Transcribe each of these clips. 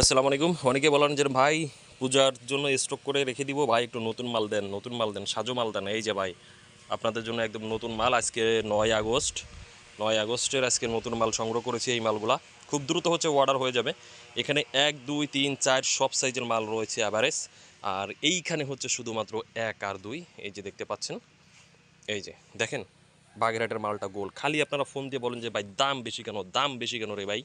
আসসালামু আলাইকুম। অনেকে বলেন যে ভাই, পূজার জন্য স্টক করে রেখে দিব। ভাই, একটু নতুন মাল দেন, নতুন মাল দেন, সাজো মাল দেন। এই যে ভাই, আপনাদের জন্য একদম নতুন মাল। আজকে নয় আগস্ট, নয় আগস্টের আজকে নতুন মাল সংগ্রহ করেছি এই মালগুলা। খুব দ্রুত হচ্ছে অর্ডার হয়ে যাবে। এখানে এক, দুই, তিন, চার সব সাইজের মাল রয়েছে অ্যাভারেজ আর এইখানে হচ্ছে শুধুমাত্র এক আর দুই। এই যে দেখতে পাচ্ছেন, এই যে দেখেন, বাগেরহাটের মালটা গোল। খালি আপনারা ফোন দিয়ে বলেন যে, ভাই, দাম বেশি কেন? দাম বেশি কেন রে ভাই?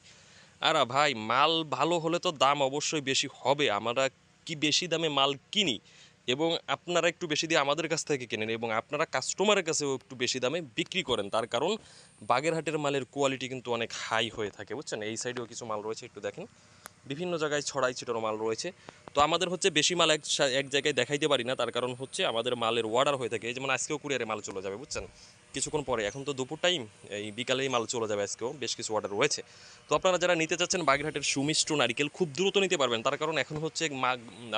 আর ভাই, মাল ভালো হলে তো দাম অবশ্যই বেশি হবে। আমরা কি বেশি দামে মাল কিনি? এবং আপনারা একটু বেশি দিয়ে আমাদের কাছ থেকে কেনেন এবং আপনারা কাস্টমারের কাছেও একটু বেশি দামে বিক্রি করেন। তার কারণ, বাগেরহাটের মালের কোয়ালিটি কিন্তু অনেক হাই হয়ে থাকে, বুঝছেন? এই সাইডেও কিছু মাল রয়েছে, একটু দেখেন। বিভিন্ন জায়গায় ছড়াই ছিটানো মাল রয়েছে। তো আমাদের হচ্ছে বেশি মাল এক এক জায়গায় দেখাইতে পারি না, তার কারণ হচ্ছে আমাদের মালের অর্ডার হয়ে থাকে। এই যেমন আজকেও কুরিয়ারে মাল চলে যাবে, বুঝছেন? কিছুক্ষণ পরে। এখন তো দুপুর টাইম এই বিকালেই মাল চলে যাবে আজকেও, বেশ কিছু অর্ডার রয়েছে। তো আপনারা যারা নিতে চাচ্ছেন বাগেরহাটের সুমিষ্ট নারিকেল, খুব দ্রুত নিতে পারবেন। তার কারণ এখন হচ্ছে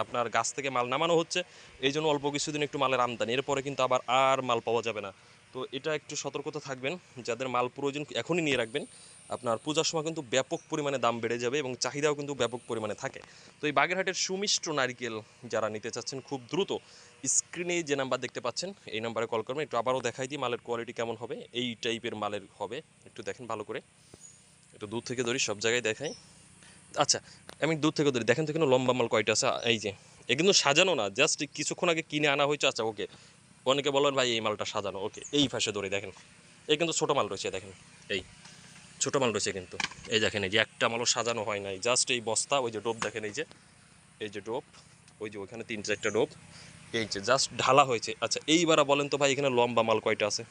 আপনার গাছ থেকে মাল নামানো হচ্ছে, এই জন্য অল্প কিছুদিন একটু মালের আমদানি। এরপরে কিন্তু আবার আর মাল পাওয়া যাবে না। তো এটা একটু সতর্কতা থাকবেন। যাদের মাল প্রয়োজন এখনই নিয়ে রাখবেন। আপনার পূজার সময় কিন্তু ব্যাপক পরিমাণে দাম বেড়ে যাবে এবং চাহিদাও কিন্তু ব্যাপক পরিমাণে থাকে। তো এই বাগেরহাটের সুমিষ্ট নারকেল যারা নিতে চাচ্ছেন খুব দ্রুত স্ক্রিনে যে নাম্বার দেখতে পাচ্ছেন, এই নাম্বারে কল করবেন, একটু আবারও দেখাই দিই মালের কোয়ালিটি কেমন হবে, এই টাইপের মালের হবে, একটু দেখেন ভালো করে। একটু দূর থেকে ধরি, সব জায়গায় দেখাই। আচ্ছা আমি দূর থেকে ধরি, দেখেন তো কিন্তু লম্বা মাল কয়টা আছে, এই যে। এ কিন্তু সাজানো না জাস্ট কিছুক্ষণ আগে কিনে আনা হয়েছে আচ্ছা ওকে অনেকে বলেন, ভাই, এই মালটা সাজানো। ওকে এই পাশে ধরে, দেখেন। এই কিন্তু ছোটো মাল রয়েছে, দেখেন, এই। ছোটো মাল রয়েছে কিন্তু। এই দেখেন, এই যে একটা মালও সাজানো হয় নাই। জাস্ট এই বস্তা, ওই যে ডোপ দেখেন, এই যে এই যে ডোপ ওই যে ওইখানে তিন চারটা ডোপ এই যে জাস্ট ঢালা হয়েছে। আচ্ছা এইবার বলেন তো ভাই, এখানে লম্বা মাল কয়টা আছে?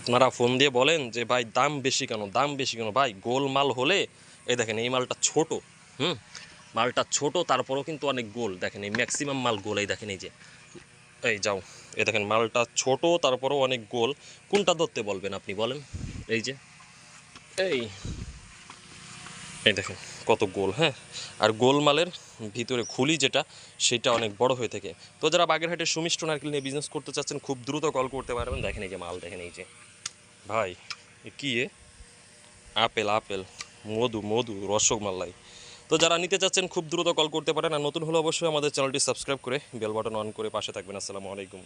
আপনারা ফোন দিয়ে বলেন যে, ভাই, দাম বেশি কেন? দাম বেশি কেন? ভাই, গোল মাল হলে এই দেখেন, এই মালটা ছোট, হুম? মালটা ছোট, তারপরেও কিন্তু অনেক গোল। দেখেন, এই ম্যাক্সিমাম মাল গোল, এই দেখেন, এই যে। এই যাও, এই দেখেন, মালটা ছোট, তারপরেও অনেক গোল। কোনটা ধরতে বলবেন আপনি, বলেন? এই যে। এই। এই দেখেন, কত গোল হ্যাঁ? আর গোলমালের ভিতরে খুলি যেটা, সেটা অনেক বড় হয়ে থাকে। তো যারা বাগেরহাটের সুমিষ্ট নারকেল নিয়ে বিজনেস করতে চাচ্ছেন, খুব দ্রুত কল করতে পারবেন। দেখেন এই যে মাল, দেখেন এই যে। ভাই কি এ? আপেল আপেল, মধু মধু, রসগোল্লাই। তো যারা নিতে চাচ্ছেন, খুব দ্রুত কল করতে পারেন। আর নতুন হলে অবশ্যই আমাদের চ্যানেলটি সাবস্ক্রাইব করে বেল বাটন অন করে পাশে থাকবেন। আসসালামু আলাইকুম।